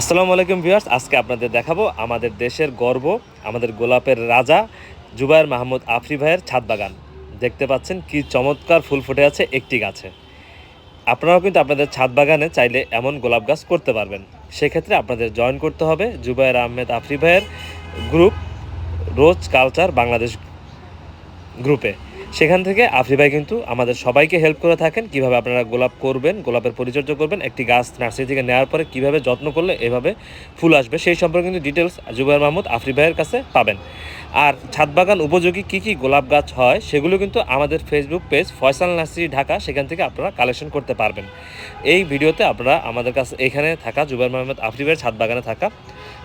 আসসালামু আলাইকুম ভিউয়ার্স, আজকে আপনাদের দেখাবো আমাদের দেশের গর্ব, আমাদের গোলাপের রাজা জুবায়ের মাহমুদ আফরি ভাইয়ের ছাদ বাগান। দেখতে পাচ্ছেন কি চমৎকার ফুল ফুটে আছে একটি গাছে। আপনারাও কিন্তু আপনাদের ছাদ বাগানে চাইলে এমন গোলাপ গাছ করতে পারবেন। সেক্ষেত্রে আপনাদের জয়েন করতে হবে জুবায়ের আহমেদ আফরি ভাইয়ের গ্রুপ রোজ কালচার বাংলাদেশ গ্রুপে সেখান থেকে আফরি ভাই কিন্তু আমাদের সবাইকে হেল্প করে থাকেন, কীভাবে আপনারা গোলাপ করবেন, গোলাপের পরিচর্যা করবেন, একটি গাছ নার্সারি থেকে নেওয়ার পরে কীভাবে যত্ন করলে এভাবে ফুল আসবে সেই সম্পর্কে কিন্তু ডিটেলস জুবাইর মাহমুদ আফরি ভাইয়ের কাছে পাবেন। আর ছাদ বাগান উপযোগী কী কী গোলাপ গাছ হয় সেগুলো কিন্তু আমাদের Facebook page Faisal nursery Dhaka, সেখান থেকে আপনারা কালেকশন করতে পারবেন। এই ভিডিওতে আপনারা আমাদের কাছে এখানে থাকা জুবাইর মাহমুদ আফরি ভাইয়ের ছাদ বাগানে থাকা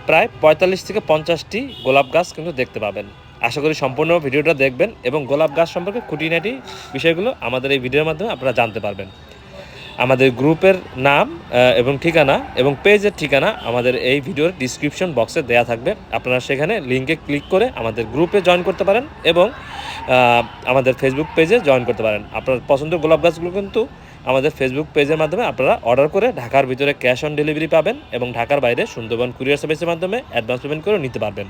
প্রায় পঁয়তাল্লিশ থেকে পঞ্চাশটি গোলাপ গাছ কিন্তু দেখতে পাবেন। আশা করি সম্পূর্ণ ভিডিওটা দেখবেন এবং গোলাপ গাছ সম্পর্কে খুঁটিনাটি বিষয়গুলো আমাদের এই ভিডিওর মাধ্যমে আপনারা জানতে পারবেন। আমাদের গ্রুপের নাম এবং ঠিকানা এবং পেজের ঠিকানা আমাদের এই ভিডিওর ডিসক্রিপশন বক্সে দেয়া থাকবে। আপনারা সেখানে লিঙ্কে ক্লিক করে আমাদের গ্রুপে জয়েন করতে পারেন এবং আমাদের ফেসবুক পেজে জয়েন করতে পারেন। আপনার পছন্দের গোলাপ গাছগুলো কিন্তু আমাদের ফেসবুক পেজের মাধ্যমে আপনারা অর্ডার করে ঢাকার ভিতরে ক্যাশ অন ডেলিভারি পাবেন এবং ঢাকার বাইরে সুন্দরবন কুরিয়ার সার্ভিসের মাধ্যমে অ্যাডভান্স পেমেন্ট করে নিতে পারবেন।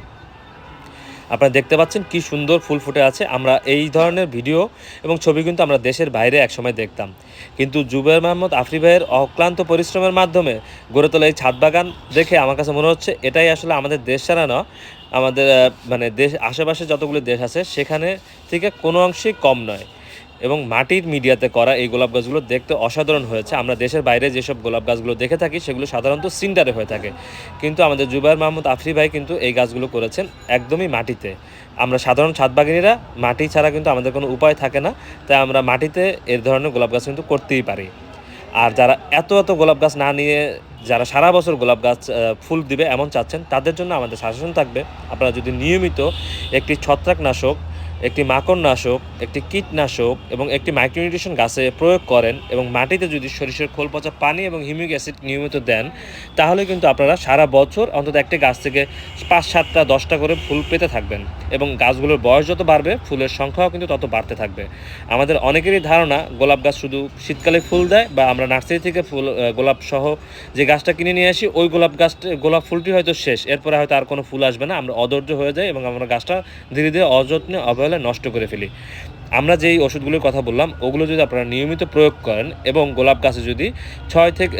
আপনারা দেখতে পাচ্ছেন কি সুন্দর ফুল ফুটে আছে। আমরা এই ধরনের ভিডিও এবং ছবি কিন্তু আমরা দেশের বাইরে একসময় দেখতাম। কিন্তু জুবের মাহমুদ আফরি ভাইয়ের অক্লান্ত পরিশ্রমের মাধ্যমে গড়ে তোলা এই ছাদ বাগান দেখে আমার কাছে মনে হচ্ছে এটাই আসলে আমাদের দেশ ছাড়া না। আমাদের মানে দেশ, আশেপাশে যতগুলো দেশ আছে, সেখানে থেকে কোনো অংশেই কম নয়। এবং মাটির মিডিয়াতে করা এই গোলাপ গাছগুলো দেখতে অসাধারণ হয়েছে। আমরা দেশের বাইরে যেসব গোলাপ গাছগুলো দেখে থাকি, সেগুলো সাধারণত সিন্ডারে হয়ে থাকে। কিন্তু আমাদের জুবাইর মাহমুদ আফরি ভাই কিন্তু এই গাছগুলো করেছেন একদমই মাটিতে। আমরা সাধারণ ছাদ বাগানিরা, মাটি ছাড়া কিন্তু আমাদের কোনো উপায় থাকে না। তাই আমরা মাটিতে এর ধরনের গোলাপ গাছ কিন্তু করতেই পারি। আর যারা এত এত গোলাপ গাছ না নিয়ে, যারা সারা বছর গোলাপ গাছ ফুল দিবে এমন চাচ্ছেন, তাদের জন্য আমাদের সাজেশন থাকবে। আপনারা যদি নিয়মিত একটি ছত্রাকনাশক একটি মাকড়নাশক, একটি কীটনাশক এবং একটি মাইক্রোনিউট্রিশন গাছে প্রয়োগ করেন এবং মাটিতে যদি সরিষার খোল পচা পানি এবং হিউমিক অ্যাসিড নিয়মিত দেন, তাহলে কিন্তু আপনারা সারা বছর অন্তত একটি গাছ থেকে পাঁচ, সাতটা, দশটা করে ফুল পেতে থাকবেন এবং গাছগুলোর বয়স যত বাড়বে, ফুলের সংখ্যাও কিন্তু তত বাড়তে থাকবে। আমাদের অনেকেরই ধারণা, গোলাপ গাছ শুধু শীতকালে ফুল দেয় বা আমরা নার্সারি থেকে ফুল গোলাপ সহ যে গাছটা কিনে নিয়ে আসি, ওই গোলাপ গাছটা গোলাপ ফুলটি হয়তো শেষ, এরপরে হয়তো আর কোনো ফুল আসবে না, আমরা অধৈর্য হয়ে যাই এবং আমরা গাছটা ধীরে ধীরে অযত্নে অবহেলায় নষ্ট করে ফেলি। আমরা যেই ওষুধগুলোর কথা বললাম, ওগুলো যদি আপনারা নিয়মিত প্রয়োগ করেন এবং গোলাপ গাছে যদি ছয় থেকে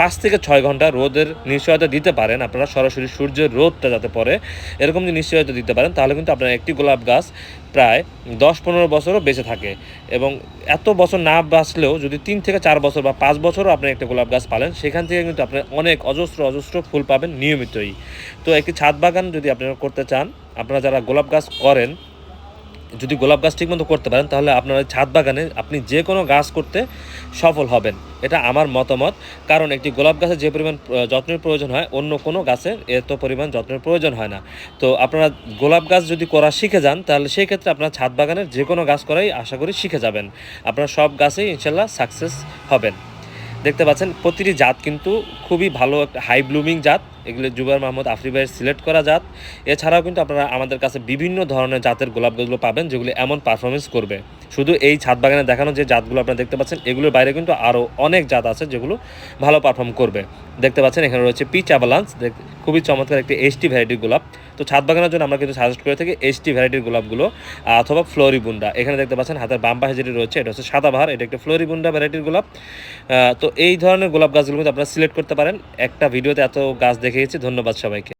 পাঁচ থেকে ছয় ঘণ্টা রোদের নিশ্চয়তা দিতে পারেন, আপনারা সরাসরি সূর্যের রোদটা যাতে পড়ে, এরকম যদি নিশ্চয়তা দিতে পারেন, তাহলে কিন্তু আপনার একটি গোলাপ গাছ প্রায় দশ পনেরো বছরও বেঁচে থাকে এবং এত বছর না বাঁচলেও যদি তিন থেকে চার বছর বা পাঁচ বছরও আপনি একটা গোলাপ গাছ পালেন, সেখান থেকে কিন্তু আপনি অনেক অজস্র অজস্র ফুল পাবেন নিয়মিতই। তো একটি ছাদ বাগান যদি আপনারা করতে চান, আপনারা যারা গোলাপ গাছ করেন যদি গোলাপ গাছ ঠিকমতো করতে পারেন, তাহলে আপনার ছাদ বাগানে আপনি যে কোনো গাছ করতে সফল হবেন। এটা আমার মতামত। কারণ একটি গোলাপ গাছে যে পরিমাণ যত্নের প্রয়োজন হয়, অন্য কোনো গাছের এত পরিমাণ যত্নের প্রয়োজন হয় না। তো আপনারা গোলাপ গাছ যদি করা শিখে যান, তাহলে সেই ক্ষেত্রে আপনার ছাদ বাগানের যে কোনো গাছ করাই আশা করি শিখে যাবেন। আপনারা সব গাছেই ইনশাল্লাহ সাকসেস হবেন। দেখতে পাচ্ছেন, প্রতিটি জাত কিন্তু খুবই ভালো, একটা হাই ব্লুমিং জাত। এগুলো জুবাইর মাহমুদ আফরি ভাইয়ের সিলেক্ট করা জাত। এছাড়াও কিন্তু আপনারা আমাদের কাছে বিভিন্ন ধরনের জাতের গোলাপ গাছগুলো পাবেন, যেগুলো এমন পারফরমেন্স করবে। শুধু এই ছাদ বাগানে দেখানো যে জাতগুলো আপনারা দেখতে পাচ্ছেন, এগুলোর বাইরে কিন্তু আরও অনেক জাত আছে যেগুলো ভালো পারফর্ম করবে। দেখতে পাচ্ছেন, এখানে রয়েছে পিচ অ্যাভালান্স খুবই চমৎকার একটি এইচটি ভ্যারাইটির গোলাপ। তো ছাদ বাগানের জন্য আমরা কিন্তু সাজেস্ট করে থাকি এইচটি ভ্যারাইটির গোলাপগুলো অথবা ফ্লোরিবুন্ডা। এখানে দেখতে পাচ্ছেন, হাতের বাম পাশে যেটি রয়েছে, এটা হচ্ছে সাদাবাহার এটা একটা ফ্লোরিবুন্ডা ভ্যারাইটির গোলাপ। তো এই ধরনের গোলাপ গাছগুলো কিন্তু আপনারা সিলেক্ট করতে পারেন। একটা ভিডিওতে এত গাছ দেখিয়েছি ধন্যবাদ সবাইকে।